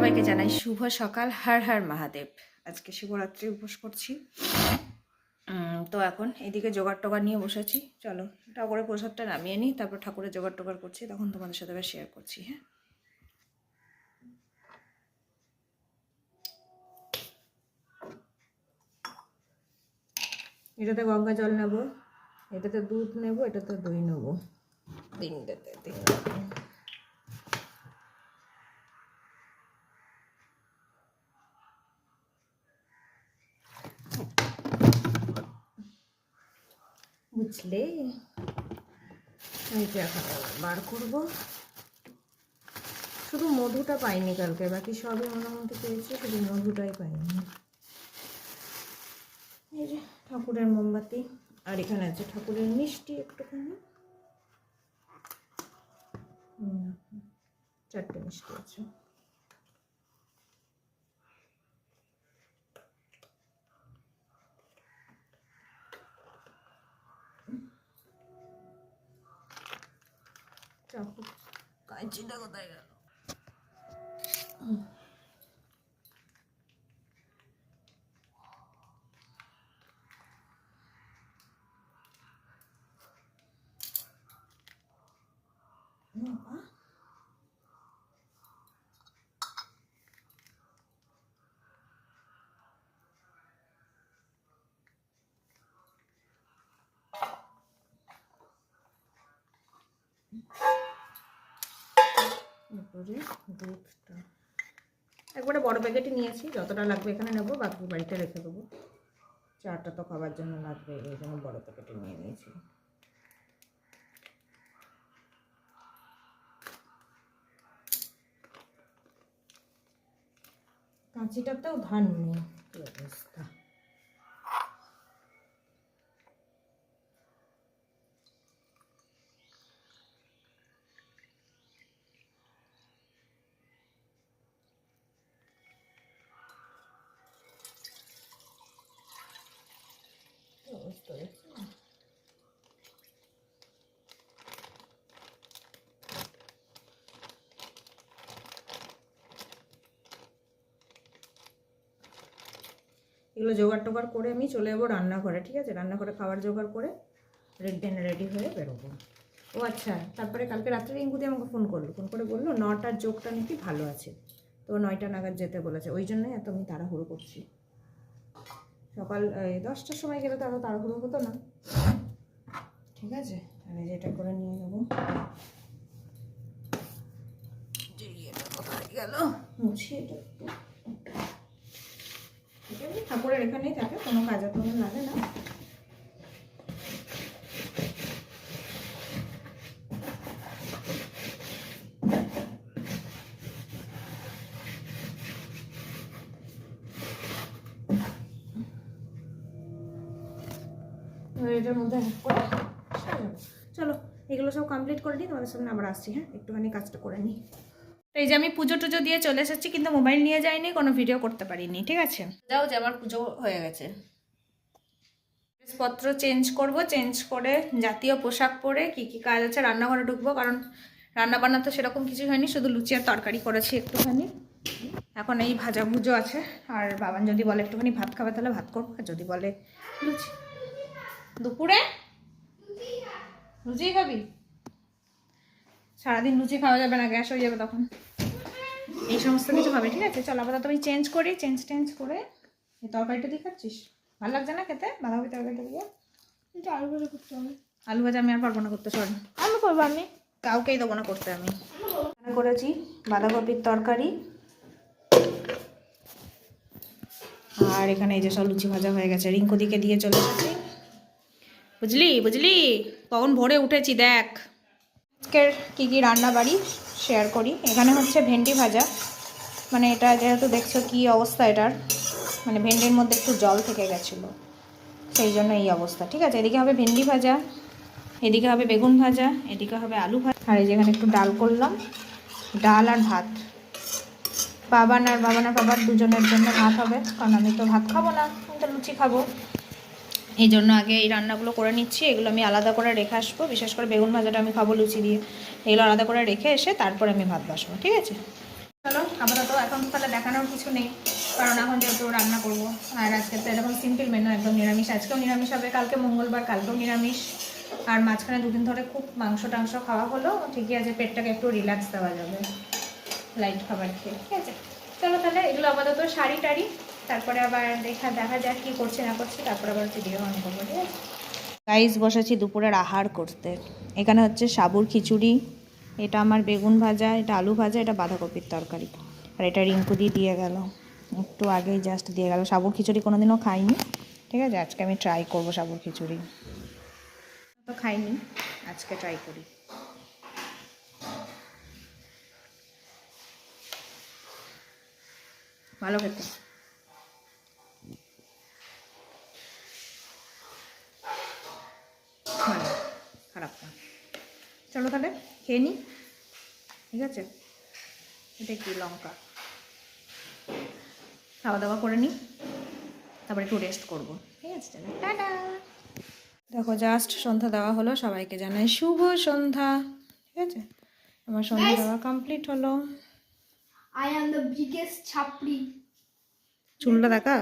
সবাইকে জানাই শুভ সকাল, হর হর মহাদেব। আজকে শিবরাত্রি উপোস করছি। তো এখন এদিকে জোগাড় টোগাড় নিয়ে বসেছি। চলো, ঠাকুরের প্রসাদটা নামিয়ে নিই, তারপর ঠাকুরের জোগাড় টোগাড় করছি, তখন তোমাদের সাথে আবার শেয়ার করছি হ্যাঁ? এটাতে গঙ্গা জল নেব, এটাতে দুধ নেব, এটাতে দই নেব। তিনটেতে তিনটে বুঝলে এই যে এখন বার করব। শুধু মধুটা পাইনি কালকে, বাকি সবই মোটামুটি পেয়েছে, শুধু মধুটাই পাইনি। এই যে ঠাকুরের মোমবাতি, আর এখানে আছে ঠাকুরের মিষ্টি একটুখানি। চারটে মিষ্টি আছে। さほかいだことやうん? এরপরে দুধটা। একবারে বড় প্যাকেটই নিয়েছি, যতটা লাগবে এখানে নেব, বাকি বাড়িতে রেখে দেবো। চাটা তো খাবার জন্য লাগবে, এই জন্য বড় প্যাকেটে নিয়ে নিয়েছি। কাঁচিটাতেও ধান নেই, কি অবস্থা। এগুলো জোগাড় টোগাড় করে আমি চলে যাব রান্নাঘরে, ঠিক আছে? রান্নাঘরে খাবার জোগাড় করে রেডি রেডি হয়ে বেরোবো। ও আচ্ছা তারপরে কালকে রাত্রে রিঙ্কুদি আমাকে ফোন করল। ফোন করে বলল, নটার যোগটা নাকি ভালো আছে। তো নয়টা নাগাদ যেতে বলেছে। ওই জন্যই এত আমি তাড়াহুড়ো করছি। সকাল দশটার সময় গেলে তো এত তাড়াহুড়ো হতো না। ঠিক আছে? আমি যেটা করে নিয়ে নেব। গেল? মুছি এটা ঠাকুরের এখানেই থাকে, কোনো কাজে কোনো লাগে না। এটার মধ্যে অ্যাড করে সাজাবো। চলো এগুলো সব কমপ্লিট করে নিই তোমাদের সামনে আবার আসছি হ্যাঁ? একটুখানি কাজটা করে নিই। এই যে আমি পুজো টুজো দিয়ে চলে এসেছি কিন্তু মোবাইল নিয়ে যাইনি কোনো ভিডিও করতে পারিনি ঠিক আছে? যাও যে আমার পুজো হয়ে গেছে। ড্রেসপত্র চেঞ্জ করব চেঞ্জ করে জাতীয় পোশাক পরে কি কি কাজ আছে রান্নাঘরে ঢুকবো কারণ রান্না বান্না তো সেরকম কিছু হয়নি শুধু লুচি আর তরকারি করেছি একটুখানি। এখন এই ভাজা ভুজো আছে আর বাবান যদি বলে একটুখানি ভাত খাবে তাহলে ভাত করব আর যদি বলে লুচি। দুপুরে? লুচি খাবি? সারাদিন লুচি খাওয়া যাবে না গ্যাস হয়ে যাবে তখন। এই সমস্ত কিছু হবে ঠিক আছে? চল আপাতত আমি চেঞ্জ করি চেঞ্জ টেঞ্জ করে এই তরকারিটা দিয়ে খাচ্ছিস? ভালো লাগছে না খেতে? বাঁধাকপি তরকারিটা দিয়ে? কিন্তু আলু ভাজা করতে হবে। আলু ভাজা আমি আর পারব না করতে চল আমি করব আমি। কাউকেই দেবো না করতে আমি। করেছি বাঁধাকপির তরকারি। আর এখানে এই যে সব লুচি ভাজা হয়ে গেছে। রিঙ্কু দিকে দিয়ে চলে এসেছি বুঝলি? বুঝলি? কখন ভোরে উঠেছি, দেখ। আজকের কী কী রান্না বাড়ি শেয়ার করি? এখানে হচ্ছে ভেন্ডি ভাজা। মানে এটা যেহেতু দেখছ কি অবস্থা এটার মানে ভেন্ডির মধ্যে একটু জল থেকে গেছিল। সেই জন্য এই অবস্থা, ঠিক আছে? এদিকে হবে ভেন্ডি ভাজা, এদিকে হবে বেগুন ভাজা, এদিকে হবে আলু ভাজা। আর এই যেখানে একটু ডাল করলাম। ডাল আর ভাত। বাবান আর বাবান আর বাবার দুজনের জন্য ভাত হবে, কারণ আমি তো ভাত খাব না, আমি তো লুচি খাব। এই জন্য আগে এই রান্নাগুলো করে নিচ্ছি, এগুলো আমি আলাদা করে রেখে আসব। বিশেষ করে বেগুন ভাজাটা আমি খাব লুচি দিয়ে। এগুলো আলাদা করে রেখে এসে তারপরে আমি ভাত বসবো, ঠিক আছে? চলো, আপাতত এখন তাহলে দেখানোর কিছু নেই, কারণ এখন যেহেতু রান্না করব, আর আজকে তো এরকম সিম্পল মেনু একদম নিরামিষ। আজকেও নিরামিষ হবে, কালকে মঙ্গলবার, কালকেও নিরামিষ। আর মাঝখানে দুদিন ধরে খুব মাংস টাংস খাওয়া হলো, ঠিকই আছে, পেটটাকে একটু রিল্যাক্স দেওয়া যাবে। লাইট খাবার খেয়ে, ঠিক আছে? চলো তাহলে, এগুলো আপাতত শাড়ি টাড়ি তারপরে আবার দেখা দেখা যাক কী করছে, না করছে, তারপরে আবার ভিডিও অন করব, ঠিক আছে? গাইস বসেছি দুপুরের আহার করতে। এখানে হচ্ছে সাবুর খিচুড়ি, এটা আমার বেগুন ভাজা, এটা আলু ভাজা, এটা বাঁধাকপির তরকারি। আর এটা রিঙ্কু দিয়ে গেল। একটু আগেই জাস্ট দিয়ে গেল। সাবুর খিচুড়ি কোনোদিনও খাইনি, ঠিক আছে? আজকে আমি ট্রাই করব সাবুর খিচুড়ি। তো খাইনি, আজকে ট্রাই করি। ভালো খেতে ভালো খারাপ না চলো তাহলে খেয়ে নিই ঠিক আছে? এটা কি লঙ্কা। খাওয়া দাওয়া করে নিই তারপরে একটু রেস্ট করব। ঠিক আছে চলো টাটা! দেখো জাস্ট সন্ধ্যা দেওয়া হলো সবাইকে জানাই শুভ সন্ধ্যা। ঠিক আছে? আমার সন্ধ্যা দেওয়া কমপ্লিট হলো। আই am the biggest ছাপড়ি। চুলটা দেখা?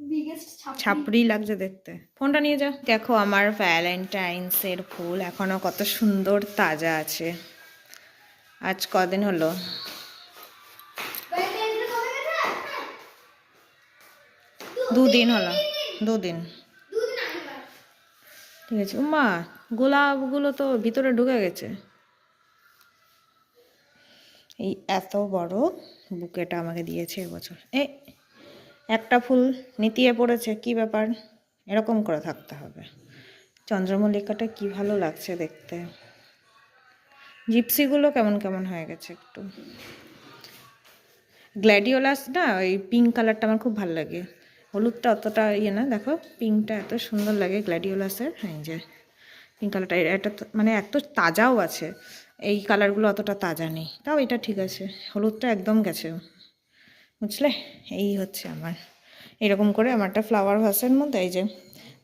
ছাপড়ি। ছাপড়ি লাগছে দেখতে। ফোনটা নিয়ে যা। দেখো আমার ভ্যালেন্টাইন্সের ফুল এখনও কত সুন্দর তাজা আছে। আজ কদিন হলো? দুদিন। হলো। দুদিন। ঠিক আছে। মা গোলাপগুলো তো ভিতরে ঢুকে গেছে। এই এত বড় বুকেটা আমাকে দিয়েছে এবছর। এ একটা ফুল নিতিয়ে পড়েছে, কি ব্যাপার? এরকম করে থাকতে হবে। চন্দ্রমল্লিকাটা কি ভালো লাগছে দেখতে। জিপসিগুলো কেমন কেমন হয়ে গেছে একটু। গ্ল্যাডিওলাস না, ওই পিঙ্ক কালারটা আমার খুব ভালো লাগে। হলুদটা অতটা ইয়ে না, দেখো পিঙ্কটা এত সুন্দর লাগে গ্ল্যাডিওলাসের। হ্যাঁ যে পিঙ্ক কালারটা এটা মানে এত তাজাও আছে। এই কালারগুলো অতটা তাজা নেই, তাও এটা ঠিক আছে। হলুদটা একদম গেছে। বুঝলে? এই হচ্ছে আমার। এরকম করে আমারটা ফ্লাওয়ার ভাসের মধ্যে, এই যে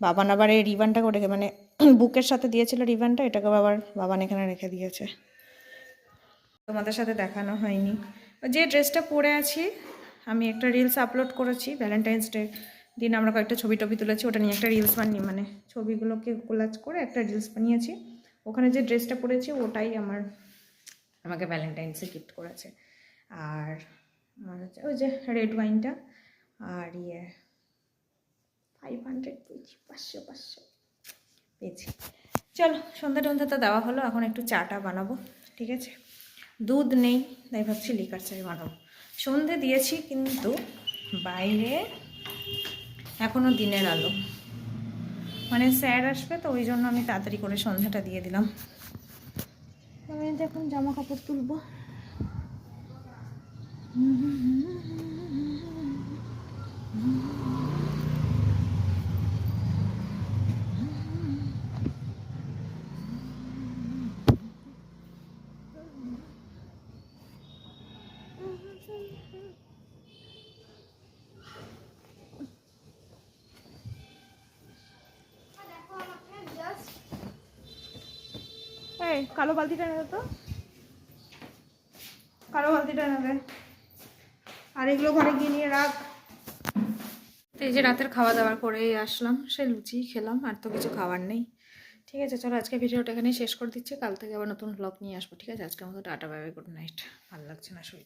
বাবান আবার এই রিবানটা করে মানে বুকের সাথে দিয়েছিল রিবানটা এটাকে আবার বাবান এখানে রেখে দিয়েছে। তোমাদের সাথে দেখানো হয়নি। যে ড্রেসটা পরে আছি, আমি একটা রিলস আপলোড করেছি ভ্যালেন্টাইন্স ডে দিন আমরা কয়েকটা ছবি টবি তুলেছি, ওটা নিয়ে একটা রিলস বানিয়ে মানে ছবিগুলোকে কোলাজ করে একটা রিলস বানিয়েছি। ওখানে যে ড্রেসটা পরেছি, ওটাই আমার আমাকে ভ্যালেন্টাইন্সে গিফট করেছে। আর আর হচ্ছে ওই যে রেড ওয়াইনটা আর ইয়ে ফাইভ হান্ড্রেড পেয়েছি, পাঁচশো পাঁচশো পেয়েছি। চলো, সন্ধ্যা টন্ধ্যা তো দেওয়া হলো, এখন একটু চাটা বানাবো, ঠিক আছে? দুধ নেই, তাই ভাবছি লিকার চাই বানাবো। সন্ধে দিয়েছি, কিন্তু বাইরে এখনও দিনের আলো। মানে স্যার আসবে, তো ওই জন্য আমি তাড়াতাড়ি করে সন্ধ্যাটা দিয়ে দিলাম। আমি এখন জামা কাপড় তুলবো। এই কালো বালতিটা নেবে তো। কালো বালতিটা নেবে আর এগুলো ঘরে গিয়ে নিয়ে রাখ। এই যে রাতের খাওয়া দাওয়ার করেই আসলাম, সে লুচি খেলাম, আর তো কিছু খাবার নেই। ঠিক আছে, চলো আজকে ভিডিওটা এখানেই শেষ করে দিচ্ছি, কাল থেকে আবার নতুন ব্লগ নিয়ে আসব, ঠিক আছে? আজকে মতো টাটা বাই গুড নাইট ভালো লাগছে না শরীর